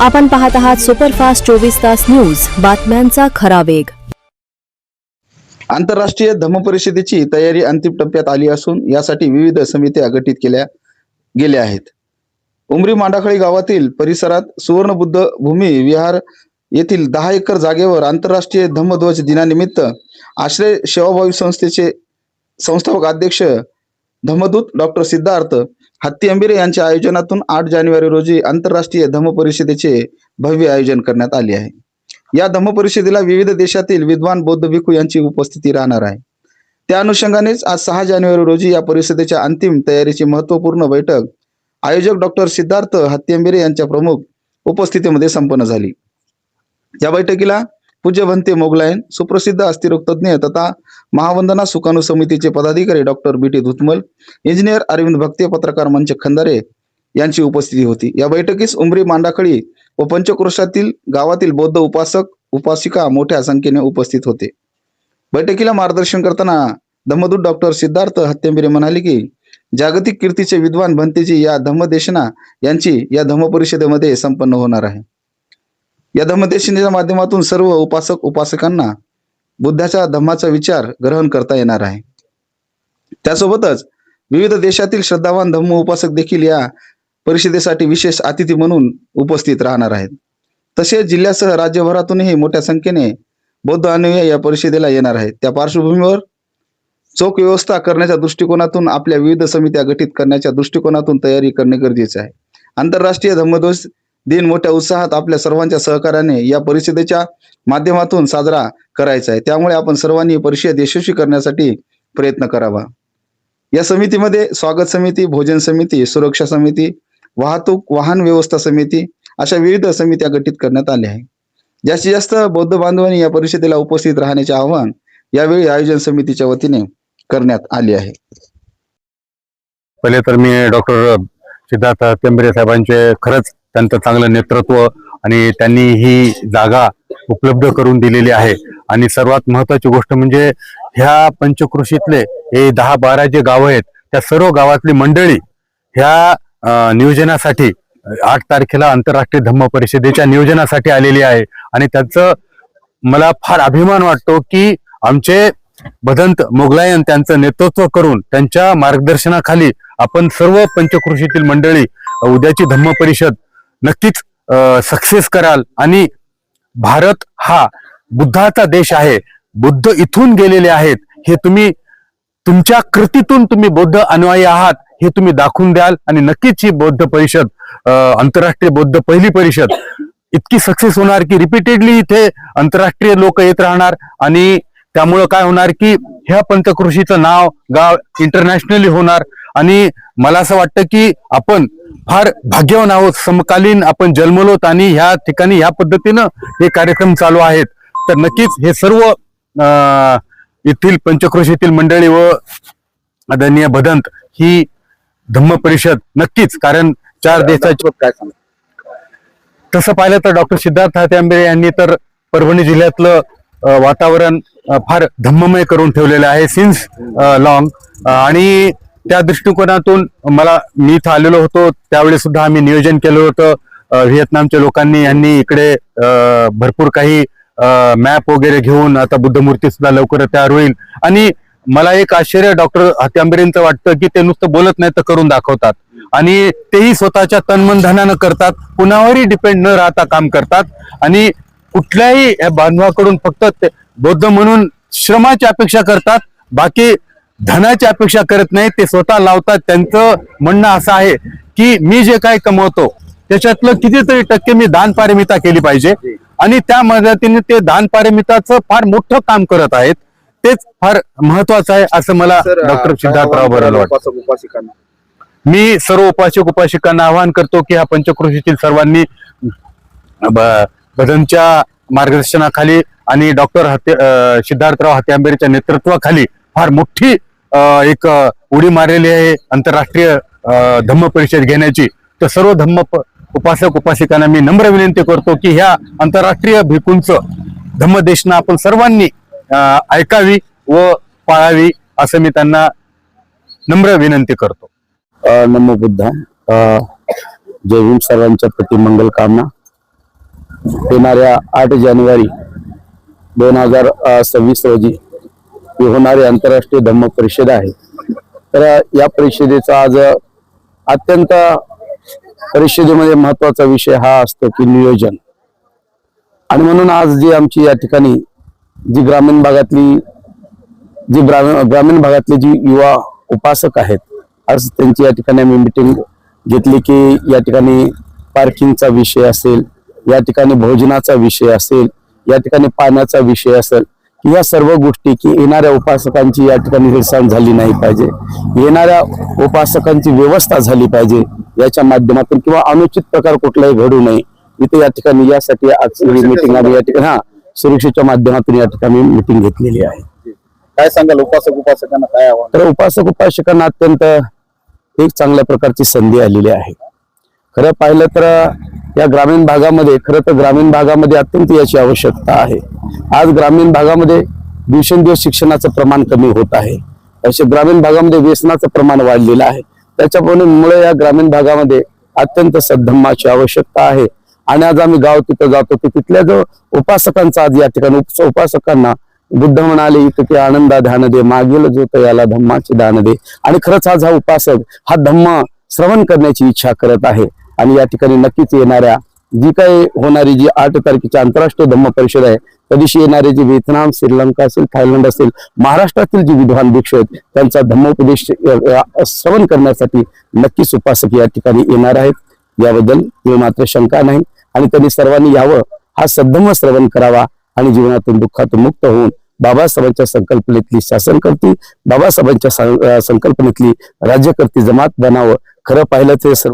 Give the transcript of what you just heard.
आपण पाहत आहात सुपरफास्ट चोवीस तास न्यूज. बातम्यांचा खरा वेग. आंतरराष्ट्रीय धम्म परिषदेची तयारी अंतिम टप्प्यात आली असून यासाठी विविध समित्या गठीत केल्या गेल्या आहेत. उमरी मांडाखळी गावातील परिसरात सुवर्णबुद्ध भूमी विहार येथील दहा एकर जागेवर आंतरराष्ट्रीय धम्मध्वज दिनानिमित्त आश्रय सेवाभावी संस्थेचे संस्थापक अध्यक्ष धम्मदूत डॉक्टर सिद्धार्थ हत्ती अंबिरे यांच्या आयोजनातून आठ जानेवारी रोजी आंतरराष्ट्रीय धम्म परिषदेचे भव्य आयोजन करण्यात आले आहे. या धम्म परिषदेला विविध देशातील विद्वान बौद्ध भिक्खू यांची उपस्थिती राहणार आहे. त्या अनुषंगानेच आज सहा जानेवारी रोजी या परिषदेच्या अंतिम तयारीची महत्त्वपूर्ण बैठक आयोजक डॉक्टर सिद्धार्थ हत्तींबिरे यांच्या प्रमुख उपस्थितीमध्ये संपन्न झाली. या बैठकीला पूज्य भंते मोगलायन सुप्रसिद्ध अस्थिरोग तज्ज्ञ तथा महावंदना सुकाणू समितीचे पदाधिकारी doctor B T Dhutmal engineer Arvind Bhakte पत्रकार मंच खंदारे यांची उपस्थिती होती. या बैठकीस उमरी मांडाखळी व पंचक्रोशातील गावातील बौद्ध उपासक उपासिका मोठ्या संख्येने उपस्थित होते. बैठकीला मार्गदर्शन करताना धम्मदूत डॉक्टर सिद्धार्थ हत्यंबिरे म्हणाले की जागतिक कीर्तीचे विद्वान भंतेजी या धम्मदेशना यांची या धम्म परिषदेमध्ये संपन्न होणार आहे. या धम्मदेशिनीच्या माध्यमातून सर्व उपासक उपासकांना बुद्धाच्या धम्माचा विचार ग्रहण करता येणार आहे. त्यासोबतच विविध देशातील श्रद्धावान धम्म उपासक देखील या परिषदेसाठी विशेष अतिथी म्हणून उपस्थित राहणार आहेत. तसेच जिल्ह्यासह राज्यभरातूनही मोठ्या संख्येने बौद्ध अनुया या परिषदेला येणार आहेत. त्या पार्श्वभूमीवर चोख व्यवस्था करण्याच्या दृष्टिकोनातून आपल्या विविध समित्या गठीत करण्याच्या दृष्टिकोनातून तयारी करणे गरजेचे आहे. आंतरराष्ट्रीय धम्मध्वज दिन मोठ्या उत्साहात आपल्या सर्वांच्या सहकार्याने या परिषदेच्या माध्यमातून साजरा करायचा आहे. त्यामुळे आपण सर्वांनी परिषद यशस्वी करण्यासाठी प्रयत्न करावा. या समितीमध्ये स्वागत समिती भोजन समिती सुरक्षा समिती वाहतूक वाहन व्यवस्था समिती अशा विविध समित्या गठीत करण्यात आल्या आहे जास्तीत जास्त बौद्ध बांधवांनी या परिषदेला उपस्थित राहण्याचे आवाहन यावेळी आयोजन समितीच्या वतीने करण्यात आले आहे. पहिले तर मी डॉक्टर सिद्धार्थ तेंबरे साहेबांचे खरंच त्यांचं चांगलं नेतृत्व आणि त्यांनी ही जागा उपलब्ध करून दिलेली आहे. आणि सर्वात महत्वाची गोष्ट म्हणजे ह्या पंचकृषीतले हे दहा बारा जे गाव आहेत त्या सर्व गावातली मंडळी ह्या नियोजनासाठी आठ तारखेला आंतरराष्ट्रीय धम्म परिषदेच्या नियोजनासाठी आलेली आहे. आणि त्याचं मला फार अभिमान वाटतो की आमचे भदंत मोगलायन त्यांचं नेतृत्व करून त्यांच्या मार्गदर्शनाखाली आपण सर्व पंचकृषीतील मंडळी उद्याची धम्म परिषद नक्कीच सक्सेस कराल. आणि भारत हा बुद्धाचा देश आहे. बुद्ध इथून गेलेले आहेत. हे तुम्ही तुमच्या कृतीतून तुम्ही बौद्ध अनुयायी आहात हे तुम्ही दाखवून द्याल. आणि नक्कीच ही बौद्ध परिषद आंतरराष्ट्रीय बौद्ध पहिली परिषद इतकी सक्सेस होणार की रिपीटेडली इथे आंतरराष्ट्रीय लोक येत राहणार. आणि त्यामुळं काय होणार की ह्या पंचकृषीचं नाव गाव इंटरनॅशनली होणार. आणि मला असं वाटतं की आपण फार भाग्यवान आहोत. समकालीन आपण जन्मलोत आणि ह्या ठिकाणी ह्या पद्धतीनं हे कार्यक्रम चालू आहेत. तर नक्कीच हे सर्व येथील पंचकृषीतील मंडळी व आदरणीय भदंत ही धम्म परिषद नक्कीच कारण चार देशाची काय सांग? तसं पाहिलं तर डॉक्टर सिद्धार्थ हात्यांबे यांनी तर परभणी जिल्ह्यातलं वातावरण फार धम्ममय करून ठेवलेलं आहे सिन्स लॉंग आणि त्या दृष्टिकोनातून मला मी इथं आलेलो होतो. त्यावेळी सुद्धा आम्ही नियोजन केलं होतं. व्हिएतनामच्या लोकांनी यांनी इकडे भरपूर काही मॅप वगैरे घेऊन आता बुद्धमूर्ती सुद्धा लवकर तयार होईल. आणि मला एक आश्चर्य डॉक्टर हात्यांबेरेंचं वाटतं की ते नुसतं बोलत नाही तर करून दाखवतात. आणि तेही स्वतःच्या तनमनधनानं करतात. कुणावरही डिपेंड न राहता काम करतात. आणि कुठल्याही या बांधवाकडून फक्त ते बौद्ध म्हणून श्रमाची अपेक्षा करतात. बाकी धनाची अपेक्षा करत नाही ते स्वतः लावतात. त्यांचं म्हणणं असं आहे की मी जे काय कमवतो त्याच्यातलं कितीतरी टक्के मी दान पारमिता केली पाहिजे. आणि त्या मदतीने ते दान पारमिताचं फार मोठं काम करत आहेत. तेच फार महत्वाचं आहे असं मला डॉक्टर सिद्धार्थराव बरोबर वाटतं. मी सर्व उपासक उपासिकांना आवाहन करतो की ह्या पंचकृषीतील सर्वांनी भदनच्या मार्गदर्शनाखाली आणि डॉक्टर हत्या सिद्धार्थराव हत्यांबेरीच्या नेतृत्वाखाली फार मोठी एक उडी मारलेली आहे आंतरराष्ट्रीय अं, धम्म परिषद घेण्याची. तर सर्व धम्म उपासक उपासिकांना मी नम्र विनंती करतो की ह्या आंतरराष्ट्रीय भिकूंचं धम्मदेशना आपण सर्वांनी ऐकावी व पाळावी असं मी त्यांना नम्र विनंती करतो. नमो बुद्धा. अ, जय भीम सर्वांच्या प्रति मंगल कामना. येणाऱ्या आठ जानेवारी दोन हजार सव्वीस रोजी ही होणारी आंतरराष्ट्रीय धम्म परिषद आहे. तर या परिषदेचा आज अत्यंत परिषदेमध्ये महत्त्वाचा विषय हा असतो की नियोजन. आणि म्हणून आज जी आमची या ठिकाणी जी ग्रामीण भागातली जी ग्रामीण ग्रामीण भागातले जी युवा उपासक आहेत आज त्यांची या ठिकाणी आम्ही मिटिंग घेतली की या ठिकाणी पार्किंगचा विषय असेल या ठिकाणी भोजनाचा विषय असेल या ठिकाणी पाण्याचा विषय असेल या सर्व गोष्टी की येणाऱ्या उपासकांची या ठिकाणी हेळसांड झाली नाही पाहिजे. येणाऱ्या उपासकांची व्यवस्था झाली पाहिजे याच्या माध्यमातून किंवा अनुचित प्रकार कुठलाही घडू नये. इथे या ठिकाणी यासाठी आज मिटिंग आम्ही या ठिकाणी हा सुरक्षेच्या माध्यमातून या ठिकाणी मिटिंग घेतलेली आहे. काय सांगाल उपासक उपासकांना काय तर उपासक उपासकांना अत्यंत एक चांगल्या प्रकारची संधी आलेली आहे. खरं पाहिलं तर या ग्रामीण भागामध्ये खरं तर ग्रामीण भागामध्ये अत्यंत याची आवश्यकता आहे. आज ग्रामीण भागामध्ये दिवसेंदिवस शिक्षणाचं प्रमाण कमी होत आहे. असे ग्रामीण भागामध्ये व्यसनाचं प्रमाण वाढलेलं आहे. त्याच्यामुळे या ग्रामीण भागामध्ये अत्यंत सद्धम्माची आवश्यकता आहे. आणि आज आम्ही गाव तिथं जातो की तिथल्या जो उपासकांचा आज या ठिकाणी उप- उपासकांना बुद्ध म्हणाले इथं आनंदा ध्यान दे मागील जोत याला धम्माचे दान दे. आणि खरंच आज हा उपासक हा धम्म श्रवण करण्याची इच्छा करत आहे. आणि या ठिकाणी नक्कीच येणाऱ्या जी काही होणारी जी आठ तारखेची आंतरराष्ट्रीय धम्म परिषद आहे त्या दिवशी येणारे जे व्हिएतनाम श्रीलंका असेल थायलंड असेल महाराष्ट्रातील जे विद्वान भिक्षू आहेत त्यांचा धम्मोपदेश श्रवण करण्यासाठी नक्कीच उपासक या ठिकाणी येणार आहेत. याबद्दल मी मात्र शंका नाही आणि त्यांनी सर्वांनी यावं हा सद्धम्म श्रवण करावा आणि जीवनातून दुःखातून मुक्त होऊन बाबासाहेबांच्या संकल्पनेतली शासन करती बाबासाहेबांच्या सं- संकल्पनेतली राज्यकर्ती जमात बनावं. खरं पाहिलं ते सर्व